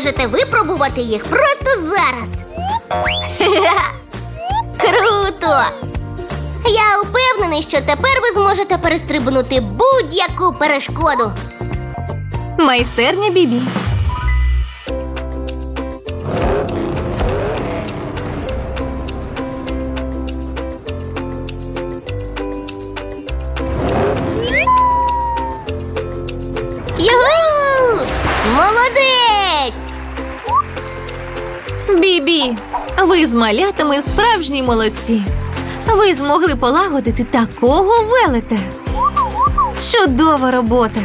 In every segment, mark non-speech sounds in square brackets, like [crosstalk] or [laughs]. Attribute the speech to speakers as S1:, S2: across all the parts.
S1: зможете випробувати їх просто зараз. [laughs] Круто! Я впевнений, що тепер ви зможете перестрибнути будь-яку перешкоду.
S2: Майстерня Бібі. Ви з малятами справжні молодці. Ви змогли полагодити такого велета. Чудова робота.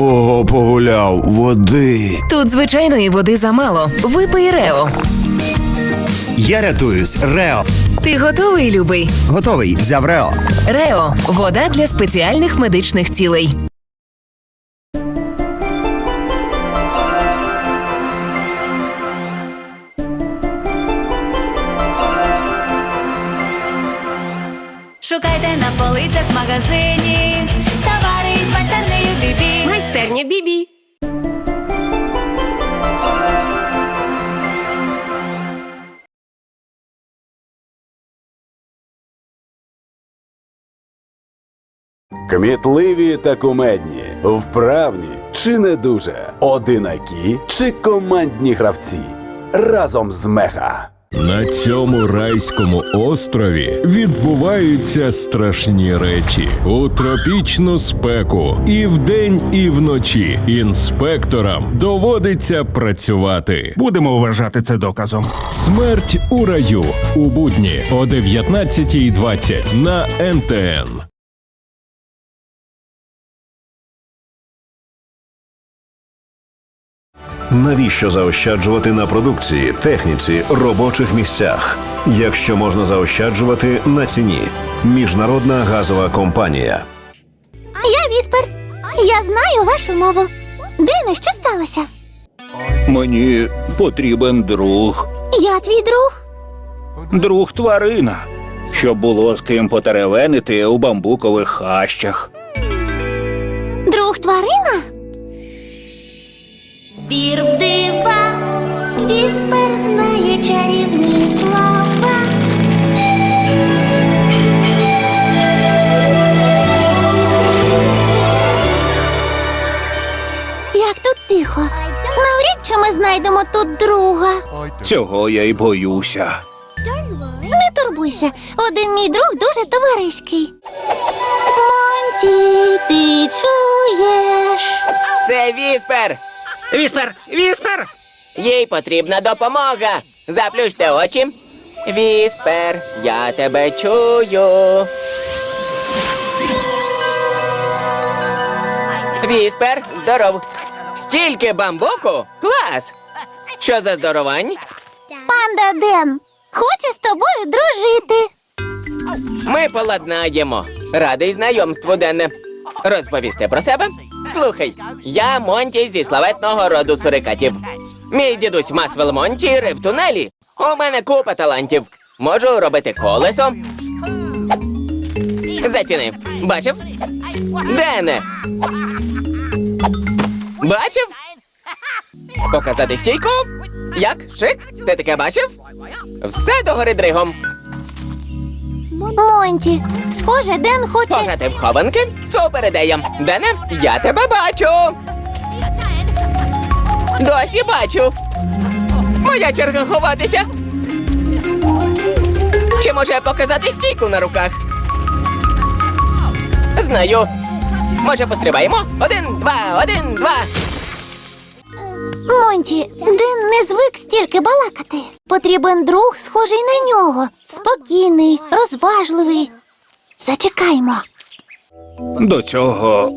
S3: Ого, погуляв, води.
S4: Тут звичайної води замало. Випий Рео.
S3: Я рятуюсь, Рео.
S4: Ти готовий, любий?
S3: Готовий, взяв Рео.
S4: Рео вода для спеціальних медичних цілей.
S5: Шукайте на полицях в магазині. Бібі.
S2: Майстерня Бібі.
S6: Кмітливі та кумедні, вправні чи не дуже, одинакі чи командні гравці разом з мега.
S7: На цьому райському острові відбуваються страшні речі у тропічну спеку і вдень, і вночі інспекторам доводиться працювати.
S8: Будемо вважати це доказом.
S7: Смерть у раю у будні о 19.20 на НТН.
S9: Навіщо заощаджувати на продукції, техніці, робочих місцях, якщо можна заощаджувати на ціні? Міжнародна газова компанія.
S1: Я Віспер. Я знаю вашу мову. Дине, що сталося?
S8: Мені потрібен друг,
S1: Я твій друг.
S8: друг тварина, щоб було з ким потеревенити у бамбукових хащах.
S1: Вір в дива, Віспер знає чарівні слова. Як тут тихо. Навряд чи ми знайдемо тут друга.
S8: Цього я й боюся.
S1: Не турбуйся, один мій друг дуже товариський. Монті, ти чуєш?
S10: Це Віспер! Віспер! Віспер! Їй потрібна допомога. Заплющте очі. Віспер, я тебе чую. Віспер, здоров. Стільки бамбуку? Клас! Що за здоровань?
S1: Панда Ден хоче з тобою дружити.
S10: Ми поладнаємо. Радий знайомству, Денне. Розповісти про себе? Слухай, я Монті зі славетного роду сурикатів. Мій дідусь Масвел Монті рив тунелі. У мене купа талантів. Можу робити колесо. Заціни. Бачив? Дене. Бачив? Показати стійку? Як? Шик? Ти таке бачив? Все догори дригом.
S1: Монті, схоже, Ден хоче.
S10: Пограти в хованки? Супер ідея. Дене, я тебе бачу. Досі бачу. Моя черга ховатися. Чи може показати стійку на руках? Знаю. Може, пострибаємо? Один, два, один, два.
S1: Монті, Ден не звик стільки балакати. Потрібен друг, схожий на нього. Спокійний, розважливий. Зачекаймо.
S8: До цього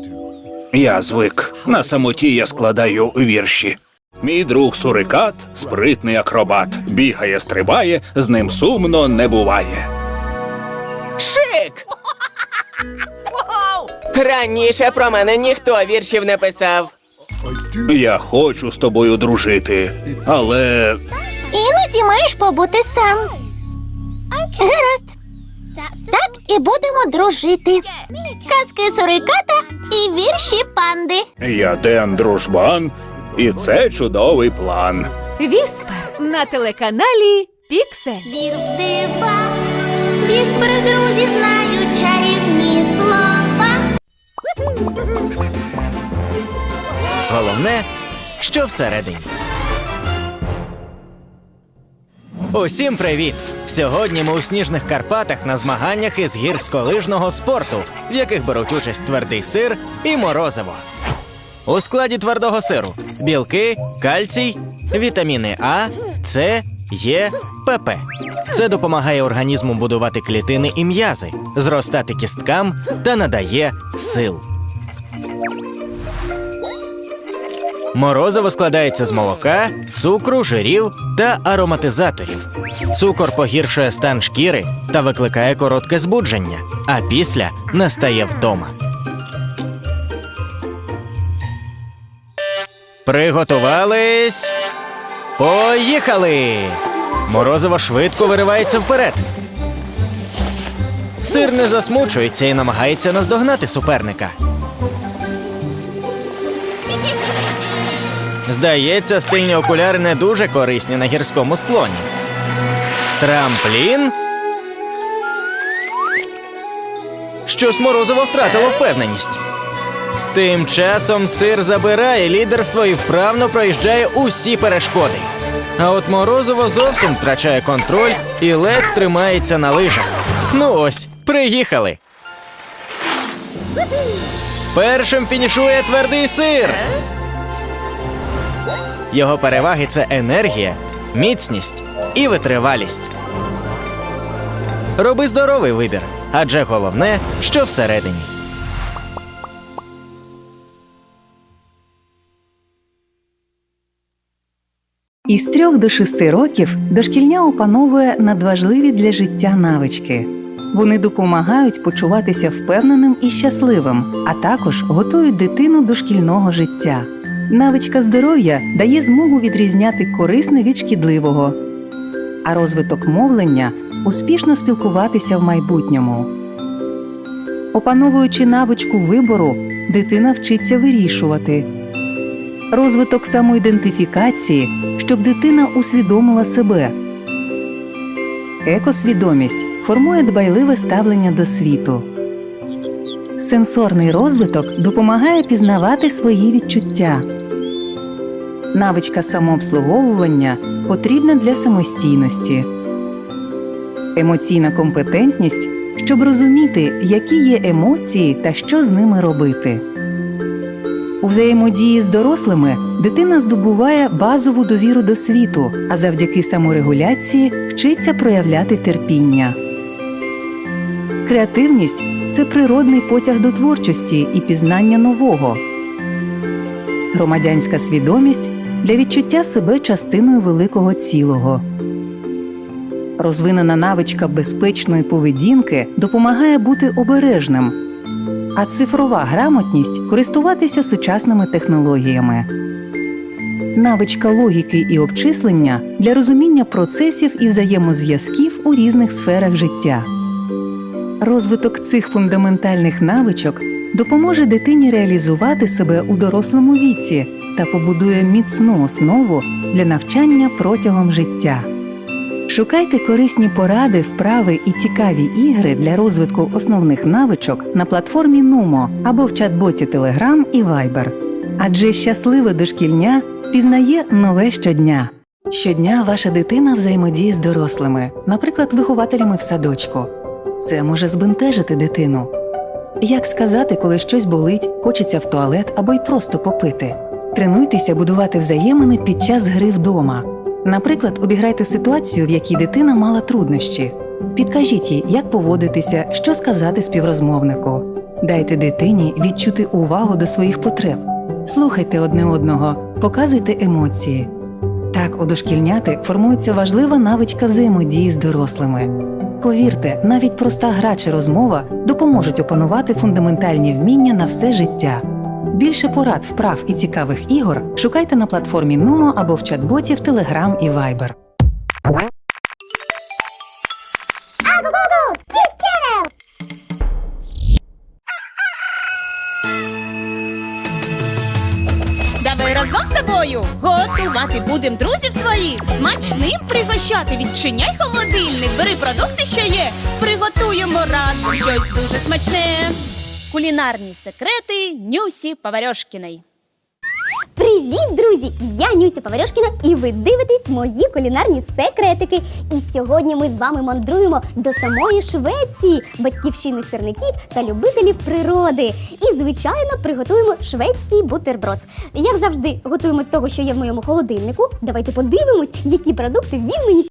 S8: я звик. На самоті я складаю вірші. Мій друг сурикат, спритний акробат. Бігає, стрибає, з ним сумно не буває.
S10: Шик! Раніше про мене ніхто віршів не писав.
S8: Я хочу з тобою дружити, але
S1: Іноді маєш побути сам. Гаразд. Так і будемо дружити. Казки суриката і вірші панди.
S8: я Ден Дружбан, і це чудовий план.
S2: Віспер на телеканалі Піксель.
S1: Вір в дива, віспери друзі знають
S11: Головне, що всередині. Усім привіт! Сьогодні ми у сніжних Карпатах на змаганнях із гірськолижного спорту, в яких беруть участь твердий сир і морозиво. У складі твердого сиру білки, кальцій, вітаміни А, С, Е, ПП. Це допомагає організму будувати клітини і м'язи, зростати кісткам та надає сил. Морозиво складається з молока, цукру, жирів та ароматизаторів. Цукор погіршує стан шкіри та викликає коротке збудження, а після настає вдома. Приготувались. Поїхали! Морозиво швидко виривається вперед. Сир не засмучується і намагається наздогнати суперника. Здається, стильні окуляри не дуже корисні на гірському склоні. Трамплін. Щось морозиво втратило впевненість. Тим часом сир забирає лідерство і вправно проїжджає усі перешкоди. А от морозиво зовсім втрачає контроль і ледь тримається на лижах. Ну ось, приїхали. Першим фінішує твердий сир. Його переваги це енергія, міцність і витривалість. Роби здоровий вибір, адже головне, що всередині.
S12: Із трьох до шести років дошкільня опановує надважливі для життя навички. Вони допомагають почуватися впевненим і щасливим, а також готують дитину до шкільного життя. Навичка здоров'я дає змогу відрізняти корисне від шкідливого, а розвиток мовлення успішно спілкуватися в майбутньому. Опановуючи навичку вибору, дитина вчиться вирішувати. Розвиток самоідентифікації, щоб дитина усвідомила себе. Екосвідомість формує дбайливе ставлення до світу. Сенсорний розвиток допомагає пізнавати свої відчуття. Навичка самообслуговування потрібна для самостійності. Емоційна компетентність, щоб розуміти, які є емоції та що з ними робити. У взаємодії з дорослими дитина здобуває базову довіру до світу, а завдяки саморегуляції вчиться проявляти терпіння. Креативність це природний потяг до творчості і пізнання нового. Громадянська свідомість для відчуття себе частиною великого цілого. Розвинена навичка безпечної поведінки допомагає бути обережним, а цифрова грамотність користуватися сучасними технологіями. Навичка логіки і обчислення для розуміння процесів і взаємозв'язків у різних сферах життя. Розвиток цих фундаментальних навичок допоможе дитині реалізувати себе у дорослому віці та побудує міцну основу для навчання протягом життя. Шукайте корисні поради, вправи і цікаві ігри для розвитку основних навичок на платформі Numo або в чат-боті Telegram і Viber. Адже щасливе дошкільня пізнає нове щодня. Щодня ваша дитина взаємодіє з дорослими, наприклад, вихователями в садочку. Це може збентежити дитину. Як сказати, коли щось болить, хочеться в туалет або й просто попити. Тренуйтеся будувати взаємини під час гри вдома. Наприклад, обіграйте ситуацію, в якій дитина мала труднощі. Підкажіть їй, як поводитися, що сказати співрозмовнику. Дайте дитині відчути увагу до своїх потреб. Слухайте одне одного, показуйте емоції. Так, у дошкільняти формується важлива навичка взаємодії з дорослими. Повірте, навіть проста гра чи розмова допоможуть опанувати фундаментальні вміння на все життя. Більше порад, вправ і цікавих ігор шукайте на платформі Numo або в чат-боті в Telegram і Viber.
S2: Давай разом з тобою готувати будем друзів своїх. Смачним пригощати. Відчиняй холодильник, бери продукти, що є. Приготуємо разом щось дуже смачне. Кулінарні секрети Нюсі Паварьошкіної.
S13: Привіт, друзі! Я Нюся Паварьошкіна, і ви дивитесь мої кулінарні секретики. І сьогодні ми з вами мандруємо до самої Швеції, батьківщини сирників та любителів природи. І, звичайно, приготуємо шведський бутерброд. Як завжди, готуємо з того, що є в моєму холодильнику. Давайте подивимось, які продукти він мені